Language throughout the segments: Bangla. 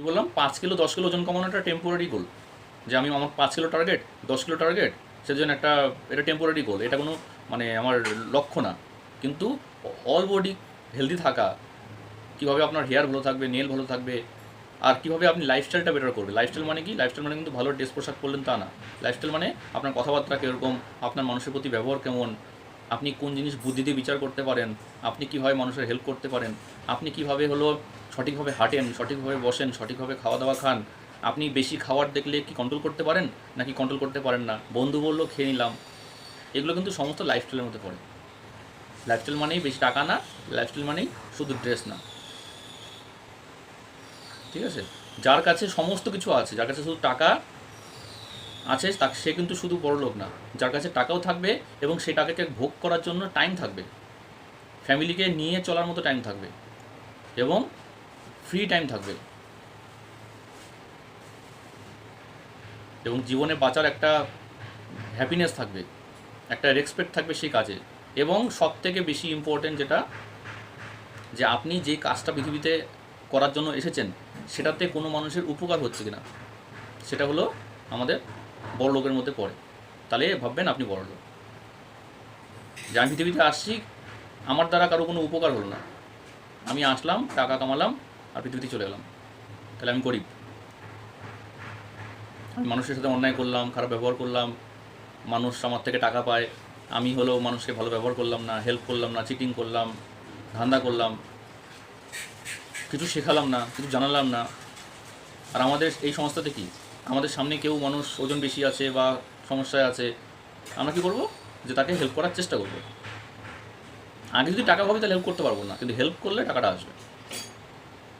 কি বললাম? পাঁচ কিলো, দশ কিলো ওজন কমানো একটা টেম্পোরারি গোল যে আমি আমার পাঁচ কিলো টার্গেট দশ কিলো টার্গেট সেজন্য একটা, এটা টেম্পোরারি গোল এটা কোনো মানে আমার লক্ষ্য না। কিন্তু অল বডি হেলদি থাকা, কীভাবে আপনার হেয়ার ভালো থাকবে নেল ভালো থাকবে, আর কীভাবে আপনি লাইফস্টাইলটা বেটার করবে। লাইফস্টাইল মানে কি? লাইফস্টাইল মানে কিন্তু ভালো ড্রেস পোশাক করলেন তা না। লাইফস্টাইল মানে আপনার কথাবার্তা কীরকম, আপনার মানুষের প্রতি ব্যবহার কেমন, আপনি কোন জিনিস বুদ্ধি দিয়ে বিচার করতে পারেন, আপনি কীভাবে মানুষের হেল্প করতে পারেন, আপনি কীভাবে হলো সঠিকভাবে হাঁটেন, সঠিকভাবে বসেন, সঠিকভাবে খাওয়া দাওয়া খান, আপনি বেশি খাবার দেখলে কি কন্ট্রোল করতে পারেন? নাকি কন্ট্রোল করতে পারেন না? বন্ধু বলল, খেয়ে নিলাম। এগুলো কিন্তু সমস্ত লাইফস্টাইলের মধ্যে পড়ে। লাইফস্টাইল মানেই বেশি টাকা না লাইফস্টাইল মানেই শুধু ড্রেস না। ঠিক আছে? যার কাছে সমস্ত কিছু আছে, যার কাছে শুধু টাকা আছে, তা- সে কিন্তু শুধু বড় লোক না। যার কাছে টাকাও থাকবে এবং সেই টাকাকে ভোগ করার জন্য টাইম থাকবে। ফ্যামিলিকে নিয়ে চলার মতো টাইম থাকবে। এবং ফ্রি টাইম থাকবে। এবং জীবনে বাঁচার একটা হ্যাপিনেস থাকবে, একটা রেসপেক্ট থাকবে সেই কাজে। এবং সব থেকে বেশি ইম্পর্টেন্ট যেটা, যে আপনি যে কাজটা পৃথিবীতে করার জন্য এসেছেন, সেটাতে কোনো মানুষের উপকার হচ্ছে কিনা, সেটা হলো আমাদের বড় লোকের মধ্যে পড়ে। তাহলে ভাববেন আপনি বড় লোক। যে আমি পৃথিবীতে আসছি, আমার দ্বারা কারও কোনো উপকার হলো না। আমি আসলাম, টাকা কামালাম আর পৃথিবীতে চলে গেলাম। তাহলে আমি গরিব। আমি মানুষের সাথে অন্যায় করলাম খারাপ ব্যবহার করলাম মানুষ আমার থেকে টাকা পায় আমি হলো মানুষকে ভালো ব্যবহার করলাম না হেল্প করলাম না চিটিং করলাম ধান্দা করলাম কিছু শেখালাম না কিছু জানালাম না। আর আমাদের এই সংস্থাতে কি? আমাদের সামনে কেউ মানুষ ওজন বেশি আছে বা সমস্যায় আছে আমরা কী করব? যে তাকে হেল্প করার চেষ্টা করব। আগে যদি টাকা হবে তাহলে হেল্প করতে পারব না কিন্তু হেল্প করলে টাকাটা আসবে।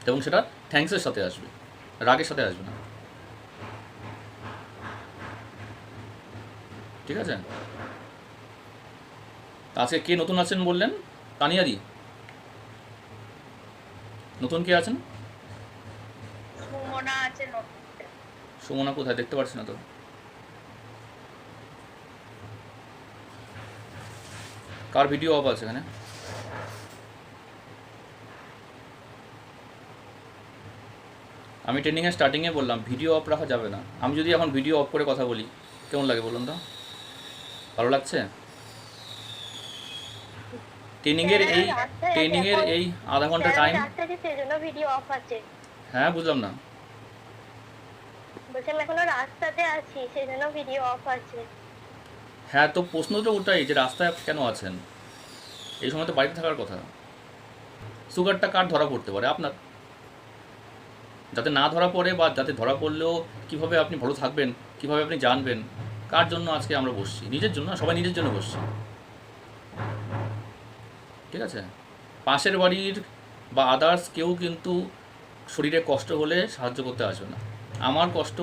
এবং সেটা থ্যাঙ্কসের সাথে আসবে রাগের সাথে আসবে না। ঠিক আছে? আজকে কে নতুন আছেন বললেন? তানিয়াদি। নতুন কে আছেন? সুমনা সুমনা কোথায়? দেখতে পাচ্ছি না তো। কার ভিডিও অফ আছে এখানে? আমি ট্রেনিংয়ের স্টার্টিংয়ে বললাম ভিডিও অফ রাখা যাবে না। আমি যদি এখন ভিডিও অফ করে কথা বলি কেমন লাগে বলুন তো? ভালো লাগছে? ট্রেনিংয়ের এই ট্রেনিংয়ের এই আধা ঘণ্টা টাইম আছে। হ্যাঁ বুঝলাম না। হ্যাঁ তো প্রশ্ন তো ওটাই যে রাস্তায় কেন আছেন? এই সময় তো বাড়িতে থাকার কথা। সুগারটা কার ধরা পড়তে পারে? আপনার? যাতে না ধরা পড়ে বা যাতে ধরা পড়লেও কীভাবে আপনি ভালো থাকবেন, কীভাবে আপনি জানবেন, কার জন্য আজকে আমরা বসছি? নিজের জন্য সবাই নিজের জন্য বসছি। ঠিক আছে? পাশের বাড়ির বা আদার্স কেউ কিন্তু শরীরে কষ্ট হলে সাহায্য করতে আসবে না। আমার কষ্ট,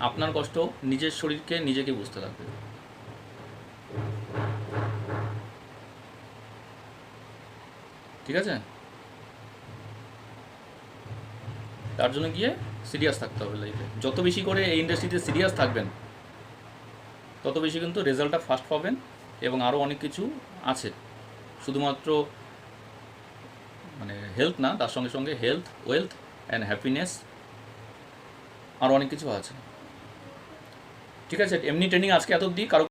আপনার কষ্ট, নিজের শরীরকে নিজেকে বুঝতে লাগবে। ঠিক আছে? তার জন্য গিয়ে সিরিয়াস থাকতে হবে লাইফে যত বেশি করে এই ইন্ডাস্ট্রিতে সিরিয়াস থাকবেন, তত বেশি কিন্তু রেজাল্টটা ফাস্ট পাবেন এবং আরও অনেক কিছু আছে। শুধুমাত্র মানে হেলথ না, তার সঙ্গে সঙ্গে হেলথ ওয়েলথ অ্যান্ড হ্যাপিনেস আরও অনেক কিছু আছে। ঠিক আছে, এমনি ট্রেনিং আজকে এত অবধি, কারও